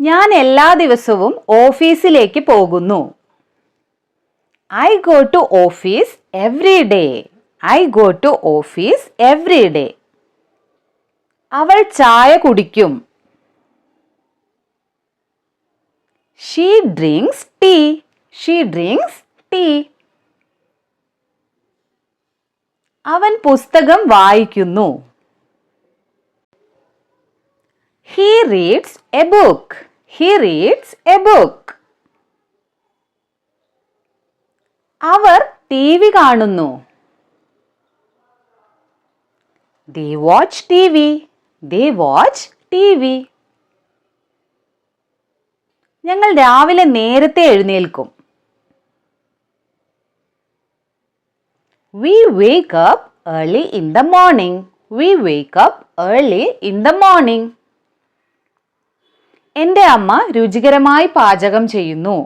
ഞാൻ എല്ലാ ദിവസവും ഓഫീസിലേക്ക് പോകുന്നു. I go to office every day I go to office every day അവൾ ചായ കുടിക്കും. She drinks tea she drinks tea അവൻ പുസ്തകം വായിക്കുന്നു. He reads a book he reads a book our T V കാണുന്നു. They watch T V they watch T V ഞങ്ങൾ രാവിലെ നേരത്തെ എഴുന്നേൽക്കും. We wake up early in the morning we wake up early in the morning എന്റെ അമ്മ രുചികരമായി പാചകം ചെയ്യുന്നു.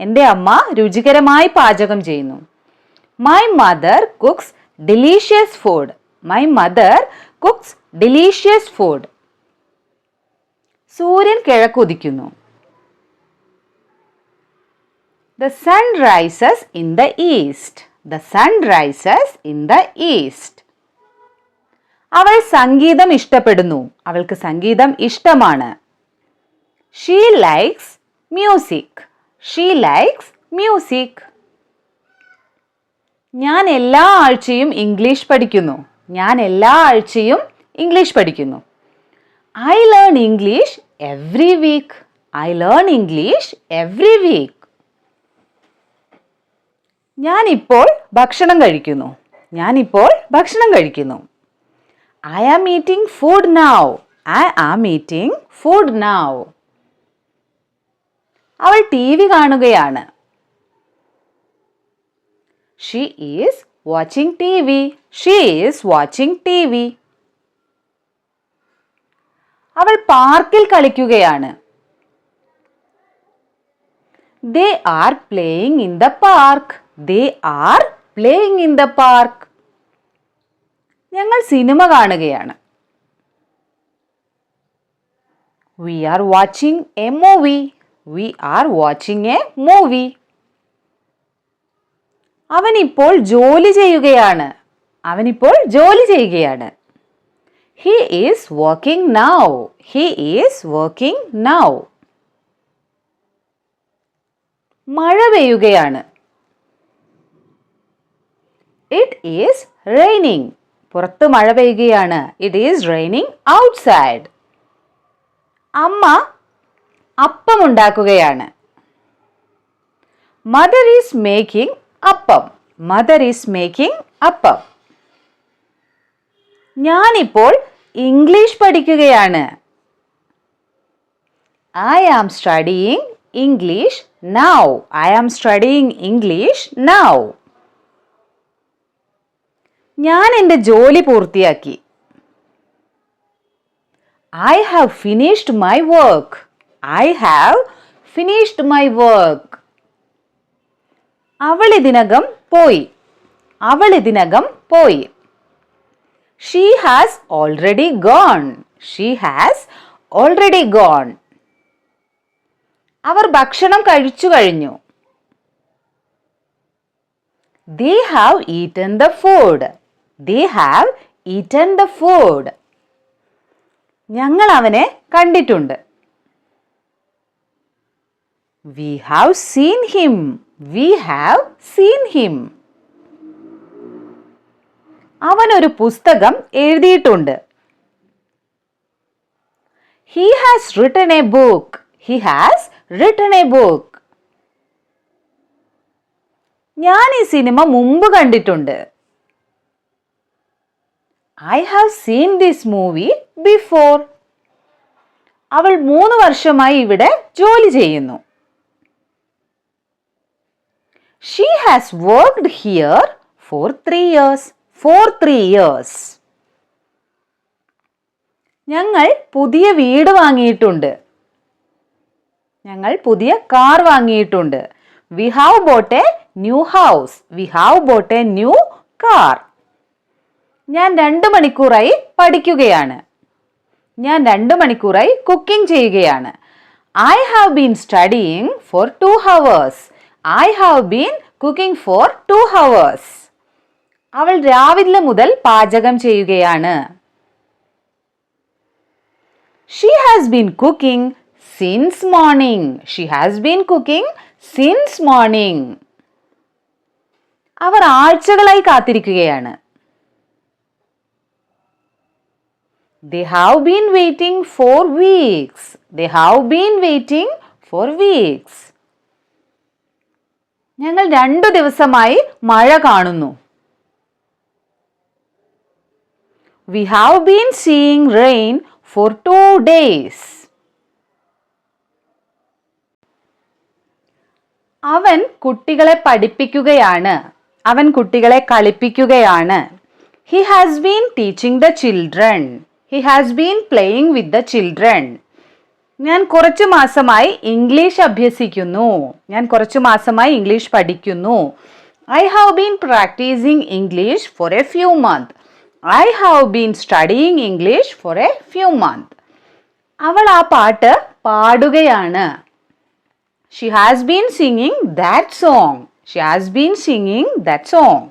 എന്റെ അമ്മ രുചികരമായി പാചകം ചെയ്യുന്നു. My mother cooks delicious food my mother cooks delicious food സൂര്യൻ കിഴക്കുദിക്കുന്നു the sun rises in the east the sun rises in the east അവൾ സംഗീതം ഇഷ്ടപ്പെടുന്നു. അവൾക്ക് സംഗീതം ഇഷ്ടമാണ്. She likes music she likes music ഞാൻ എല്ലാ ആഴ്ചയും ഇംഗ്ലീഷ് പഠിക്കുന്നു. ഞാൻ എല്ലാ ആഴ്ചയും ഇംഗ്ലീഷ് പഠിക്കുന്നു. I learn English every week I learn English every week ഞാനിപ്പോൾ ഭക്ഷണം കഴിക്കുന്നു. ഞാനിപ്പോൾ ഭക്ഷണം കഴിക്കുന്നു. I am eating food now I am eating food now അവൾ ടി വി കാണുകയാണ്. She is watching T V she is watching T V അവൾ പാർക്കിൽ കളിക്കുകയാണ്. They are playing in the park they are playing in the park ഞങ്ങൾ cinema കാണുകയാണ്. We are watching a movie we are watching a movie അവൻ ഇപ്പോൾ ജോലി ചെയ്യുകയാണ്. അവനിപ്പോൾ ജോലി ചെയ്യുകയാണ്. He is working now he is working now മഴ പെയ്യുകയാണ്. ഇറ്റ് ഈസ് റെയിനിങ് പുറത്ത് മഴ പെയ്യുകയാണ്. ഇറ്റ് ഈസ് റെയിനിങ് ഔട്ട്സൈഡ് അമ്മ അപ്പം ഉണ്ടാക്കുകയാണ് mother is making appam. Mother is making appam. ഞാനിപ്പോൾ ഇംഗ്ലീഷ് പഠിക്കുകയാണ്. I am studying English now I am studying English now ഞാൻ എന്റെ ജോലി പൂർത്തിയാക്കി. I have finished my work I have finished my work അവൾ ഇതിനകം പോയി. അവൾ ഇതിനകം പോയി. She has already gone she has already gone അവർ ഭക്ഷണം കഴിച്ചു കഴിഞ്ഞു. They have eaten the food they have eaten the food ഞങ്ങൾ അവനെ കണ്ടിട്ടുണ്ട്. We have seen him we have seen him ഒരു പുസ്തകം എഴുതിയിട്ടുണ്ട്. He has written a book he has written a book ഞാൻ ഈ സിനിമ മുമ്പ് കണ്ടിട്ടുണ്ട്. I have seen this movie before അവൾ മൂന്ന് വർഷമായി ഇവിടെ ജോലി ചെയ്യുന്നു. She has worked here for three years for three years ഞങ്ങൾ പുതിയ വീട് വാങ്ങിയിട്ടുണ്ട്. ഞങ്ങൾ പുതിയ കാർ വാങ്ങിയിട്ടുണ്ട്. We have bought a new house we have bought a new car ഞാൻ രണ്ട് മണിക്കൂറായി പഠിക്കുകയാണ്. ഞാൻ രണ്ട് മണിക്കൂറായി കുക്കിംഗ് ചെയ്യുകയാണ്. I have been studying for two hours I have been cooking for two hours അവൾ രാവിലെ മുതൽ പാചകം ചെയ്യുകയാണ്. She has been cooking since morning she has been cooking since morning അവർ ആഴ്ചകളായി കാത്തിരിക്കുകയാണ്. They have been waiting for weeks. They have been waiting for weeks. ഞങ്ങൾ രണ്ടു ദിവസമായി മഴ കാണുന്നു. We have been seeing rain for two days അവൻ കുട്ടികളെ പഠിപ്പിക്കുകയാണ്. അവൻ കുട്ടികളെ കളിപ്പിക്കുകയാണ്. He has been teaching the children he has been playing with the children ഞാൻ കുറച്ചു മാസമായി ഇംഗ്ലീഷ് അഭ്യസിക്കുന്നു. ഞാൻ കുറച്ചു മാസമായി ഇംഗ്ലീഷ് പഠിക്കുന്നു. I have been practising English for a few month I have been studying English for a few month അവൾ ആ പാട്ട് പാടുകയാണ്. She has been singing that song she has been singing that song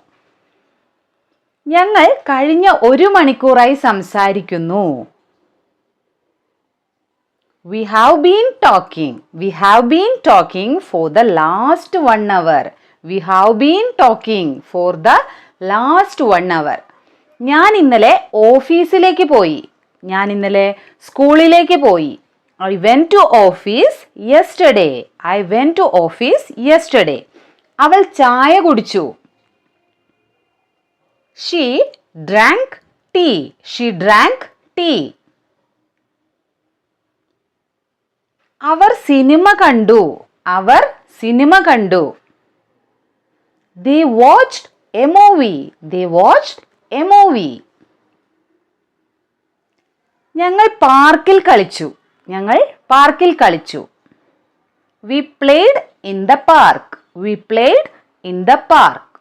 ഞങ്ങൾ കഴിഞ്ഞ ഒരു മണിക്കൂറായി സംസാരിക്കുന്നു. We have been talking we have been talking for the last one hour we have been talking for the last one hour ഞാൻ ഇന്നലെ ഓഫീസിലേക്ക് പോയി. ഞാൻ ഇന്നലെ സ്കൂളിലേക്ക് പോയി. I went to office yesterday I went to office yesterday അവൾ ചായ കുടിച്ചു. She drank tea she drank tea അവർ സിനിമ കണ്ടു. അവർ സിനിമ കണ്ടു. They watched a movie they watched a movie ഞങ്ങൾ പാർക്കിൽ കളിച്ചു. ഞങ്ങൾ പാർക്കിൽ കളിച്ചു. We played in the park we played in the park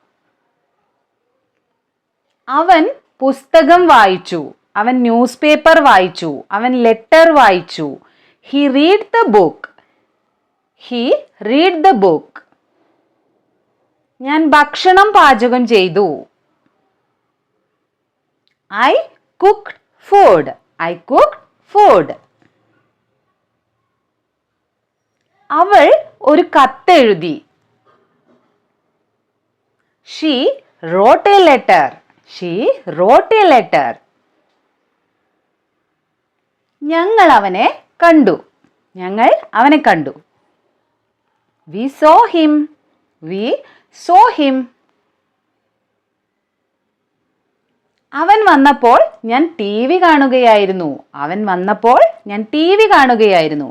അവൻ പുസ്തകം വായിച്ചു. അവൻ ന്യൂസ് പേപ്പർ വായിച്ചു. അവൻ ലെറ്റർ വായിച്ചു. He read the book he read the book ഞാൻ ഭക്ഷണം പാചകം ചെയ്തു. I cooked food I cooked food അവൾ ഒരു കത്തെഴുതി. She wrote a letter she wrote a letter ഞങ്ങൾ അവനെ കണ്ടു. ഞങ്ങൾ അവനെ കണ്ടു. We saw him we saw him അവൻ വന്നപ്പോൾ ഞാൻ ടി വി കാണുകയായിരുന്നു. അവൻ വന്നപ്പോൾ ഞാൻ T V കാണുകയായിരുന്നു.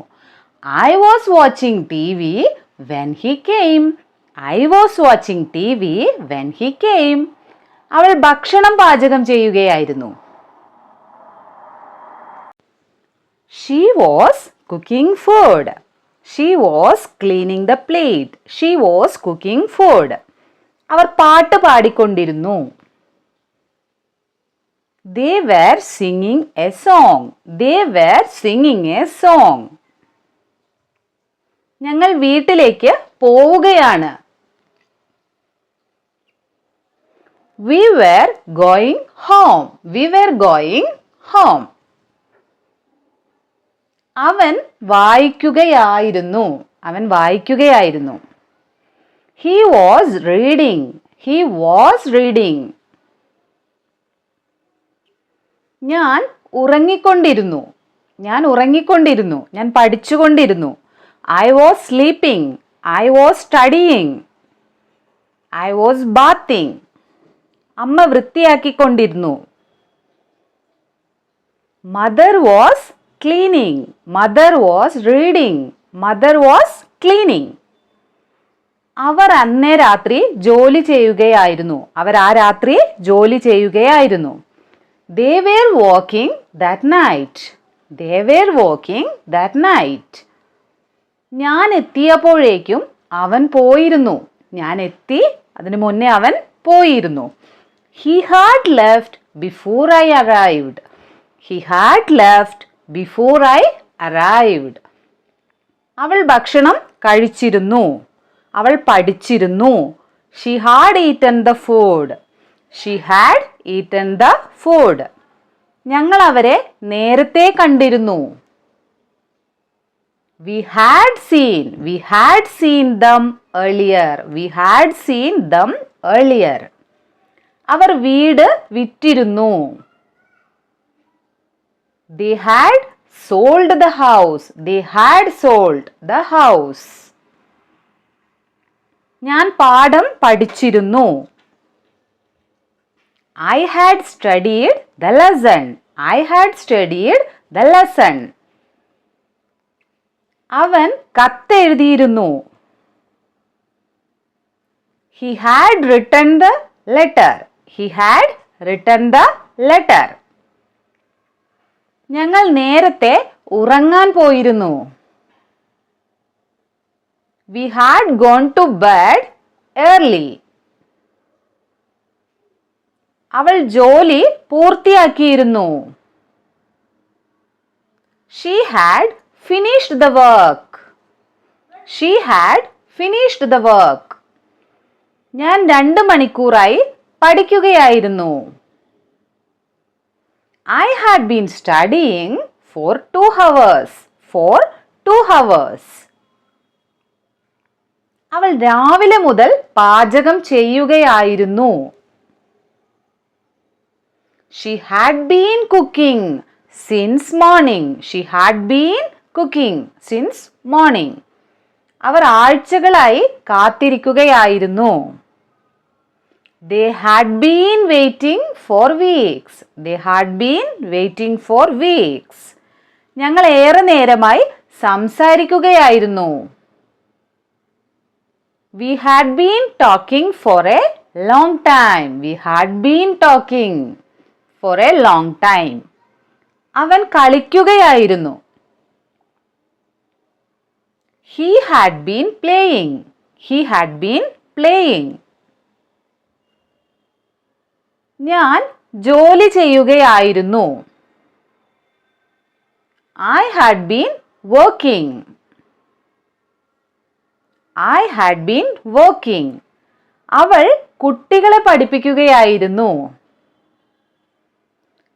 I was watching T V when he came I was watching T V when he came അവൾ ഭക്ഷണം പാചകം ചെയ്യുകയായിരുന്നു. She was cooking food she was cleaning the plate she was cooking food അവർ പാട്ട് പാടിക്കൊണ്ടിരുന്നു. They were singing a song they were singing a song ഞങ്ങൾ വീട്ടിലേക്ക് പോവുകയാണ്. We were going home we were going home അവൻ വായിക്കുകയായിരുന്നു. അവൻ വായിക്കുകയായിരുന്നു. He was reading he was reading ഞാൻ ഉറങ്ങിക്കൊണ്ടിരുന്നു. ഞാൻ ഉറങ്ങിക്കൊണ്ടിരുന്നു. ഞാൻ പഠിച്ചുകൊണ്ടിരുന്നു. I was sleeping I was studying I was bathing അമ്മ വൃത്തിയാക്കിക്കൊണ്ടിരുന്നു. Mother was cleaning mother was reading mother was cleaning അവർ അന്നേ രാത്രി ജോലി ചെയ്യുകയായിരുന്നു. അവർ ആ രാത്രി ജോലി ചെയ്യുകയായിരുന്നു. They were walking that night they were walking that night ഞാൻ എത്തിയപ്പോഴേക്കും അവൻ പോയിരുന്നു. ഞാൻ എത്തി അതിനു മുന്നേ അവൻ പോയിരുന്നു. He had left before I arrived he had left before I arrived അവൾ ഭക്ഷണം കഴിച്ചിരുന്നു. അവൾ പഠിച്ചിരുന്നു. She had eaten the food she had eaten the food ഞങ്ങൾ അവരെ നേരത്തെ കണ്ടിരുന്നു. We had seen we had seen them earlier we had seen them earlier അവർ വീട് വിറ്റിരുന്നു. They had sold the house they had sold the house ഞാൻ പാഠം പഠിച്ചിരുന്നു. I had studied the lesson I had studied the lesson അവൻ കത്തെഴുതിയിരുന്നു. He had written the letter he had written the letter ഞങ്ങൾ നേരത്തെ ഉറങ്ങാൻ പോയിരുന്നു. We had gone to bed early അവൾ ജോലി പൂർത്തിയാക്കിയിരുന്നു. She had finished the work she had finished the work ഞാൻ രണ്ട് മണിക്കൂറായി പഠിക്കുകയായിരുന്നു. I had been studying for two hours for two hours അവൾ രാവിലെ മുതൽ പാചകം ചെയ്യുകയായിരുന്നു. She had been cooking since morning she had been cooking since morning അവർ ആഴ്ചകളായി കാത്തിരിക്കുകയായിരുന്നു. They had been waiting for weeks they had been waiting for weeks ഞങ്ങൾ ഏറെ നേരമായി സംസാരിക്കുകയായിരുന്നു. We had been talking for a long time we had been talking for a long time അവൻ കളിക്കുകയായിരുന്നു. He had been playing he had been playing ഞാൻ ജോലി ചെയ്യുകയായിരുന്നു. I had been working I had been working അവൾ കുട്ടികളെ പഠിപ്പിക്കുകയായിരുന്നു.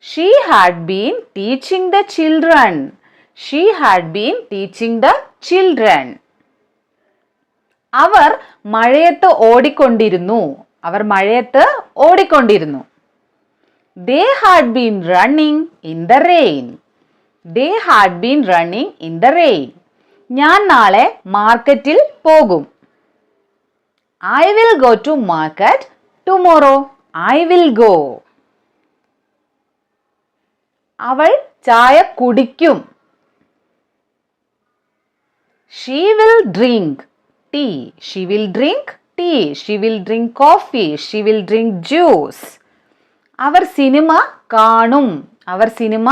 She had been teaching the children she had been teaching the children അവർ മഴയത്ത് ഓടിക്കൊണ്ടിരുന്നു. അവർ മഴയത്ത് ഓടിക്കൊണ്ടിരുന്നു. They had been running in the rain they had been running in the rain ഞാൻ നാളെ മാർക്കറ്റിൽ പോകും. I will go to market tomorrow I will go അവൾ ചായ കുടിക്കും. She will drink tea she will drink tea she will drink coffee she will drink juice അവർ സിനിമ കാണും. അവർ സിനിമ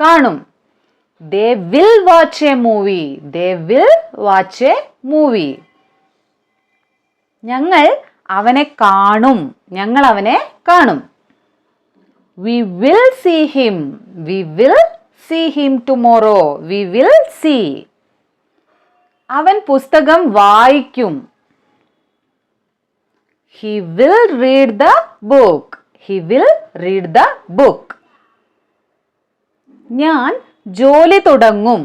കാണും. They will watch a movie they will watch a movie ഞങ്ങൾ അവനെ കാണും. ഞങ്ങൾ അവനെ കാണും. We will see him we will see him tomorrow we will see അവൻ പുസ്തകം വായിക്കും. He will read the book he will read the book ഞാൻ ജോലി തുടങ്ങും.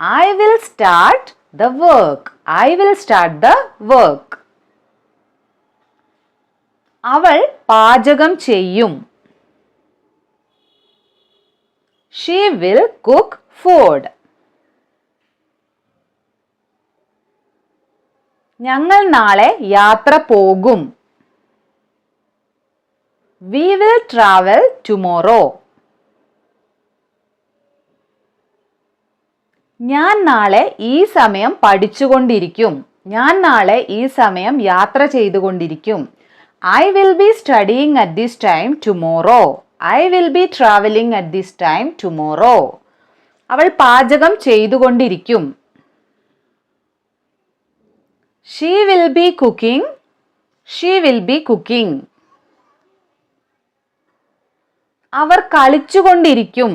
I will start the work I will start the work അവൾ പാചകം ചെയ്യും. She will cook food ഞങ്ങൾ നാളെ യാത്ര പോകും. വി വിൽ ട്രാവൽ ടുമോറോ ഞാൻ നാളെ ഈ സമയം പഠിച്ചുകൊണ്ടിരിക്കും. ഞാൻ നാളെ ഈ സമയം യാത്ര ചെയ്തുകൊണ്ടിരിക്കും. I will be studying at this time tomorrow I will be travelling at this time tomorrow അവൾ പാചകം ചെയ്തുകൊണ്ടിരിക്കും. She will be cooking she will be cooking our കളിച്ചുകൊണ്ടിരിക്കും.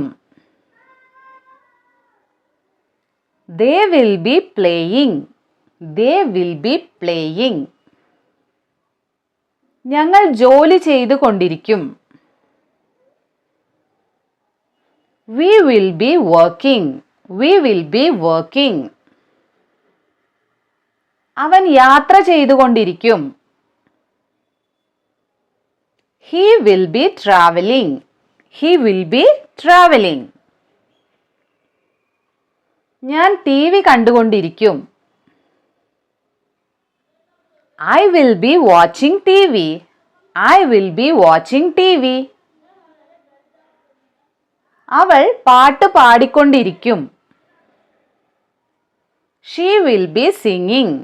They will be playing they will be playing ഞങ്ങൾ ജോലി ചെയ്തു കൊണ്ടിരിക്കും we will be working we will be working അവൻ യാത്ര ചെയ്തുകൊണ്ടിരിക്കും. He will be travelling he will be travelling ഞാൻ T V കണ്ടുകൊണ്ടിരിക്കും. I will be watching T V I will be watching T V അവൾ പാട്ട് പാടിക്കൊണ്ടിരിക്കും. ഷീ വിൽ ബി സിംഗിങ്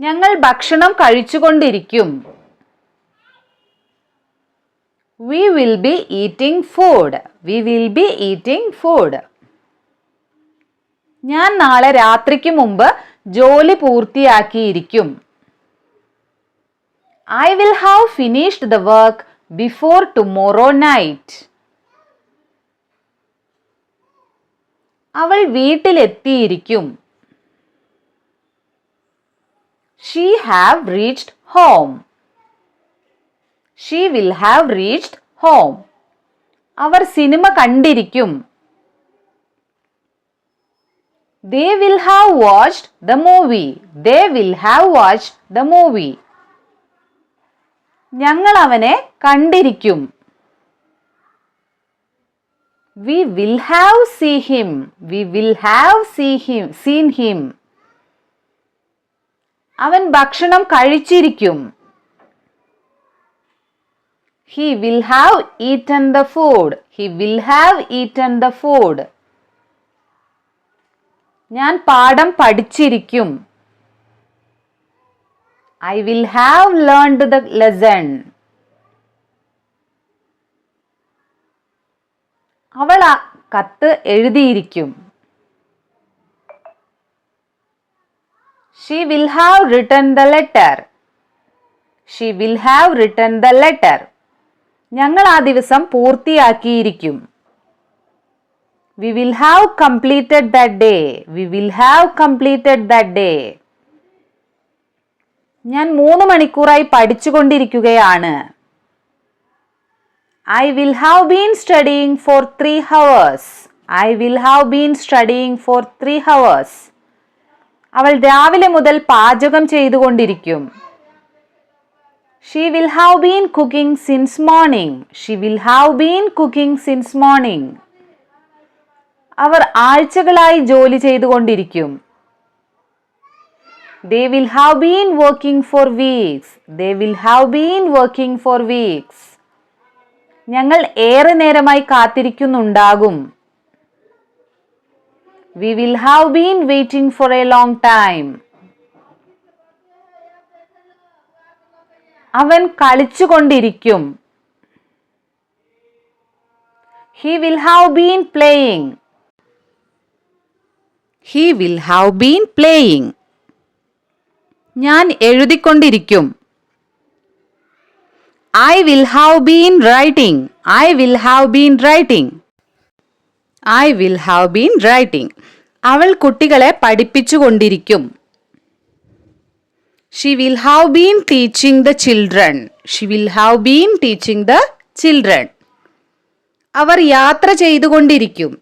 ഞങ്ങൾ ഭക്ഷണം കഴിച്ചുകൊണ്ടിരിക്കും. We will be eating food we will be eating food ഞാൻ നാളെ രാത്രിക്ക് മുമ്പ് ജോലി പൂർത്തിയാക്കിയിരിക്കും. I will have finished the work before tomorrow night അവൾ വീട്ടിലെത്തിയിരിക്കും. She have reached home she will have reached home our cinema കണ്ടിരിക്കും. They will have watched the movie they will have watched the movie ഞങ്ങൾ അവനെ കണ്ടിരിക്കും. We will have see him we will have see him seen him അവൻ ഭക്ഷണം കഴിച്ചിരിക്കും. He will have eaten the food he will have eaten the food ഞാൻ പാഠം പഠിച്ചിരിക്കും. I will have learned the lesson അവൾ ആ കത്ത് എഴുതിയിരിക്കും. She will have written the letter she will have written the letter ഞങ്ങൾ ആ ദിവസം പൂർത്തിയാക്കിയിരിക്കും. We will have completed that day we will have completed that day ഞാൻ മൂന്ന് മണിക്കൂറായി പഠിച്ചുകൊണ്ടിരിക്കുകയാണ്. I will have been studying for three hours I will have been studying for three hours അവൾ രാവിലെ മുതൽ പാചകം ചെയ്തുകൊണ്ടിരിക്കും. She will have been cooking since morning she will have been cooking since morning അവർ ആഴ്ചകളായി ജോലി ചെയ്തുകൊണ്ടിരിക്കും. They will have been working for weeks they will have been working for weeks ഞങ്ങൾ ഏറെ നേരമായി കാത്തിരിക്കുന്നുണ്ടാകും. We will have been waiting for a long time അവൻ കളിച്ചുകൊണ്ടിരിക്കും. He will have been playing he will have been playing ഞാൻ എഴുതിക്കൊണ്ടിരിക്കും. I will have been writing I will have been writing I will have been writing അവൾ കുട്ടികളെ പഠിപ്പിച്ചുകൊണ്ടിരിക്കും. She will have been teaching the children she will have been teaching the children അവർ യാത്ര ചെയ്തുകൊണ്ടിരിക്കും.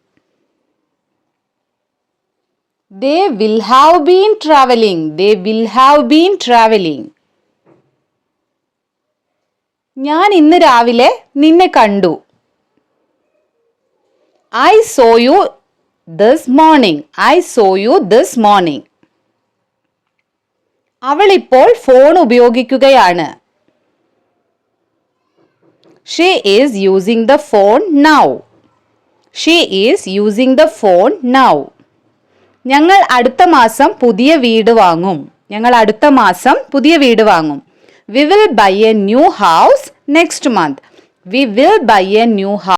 They will have been travelling they will have been travelling ഞാൻ ഇന്ന് രാവിലെ നിന്നെ കണ്ടു. I saw you this morning I saw you this morning അവൾ ഇപ്പോൾ phone ഉപയോഗിക്കുകയാണ്. She is using the phone now she is using the phone now ഞങ്ങൾ അടുത്ത മാസം പുതിയ വീട് വാങ്ങും. ഞങ്ങൾ അടുത്ത മാസം പുതിയ വീട് വാങ്ങും. We will buy a new house next month we will buy a new house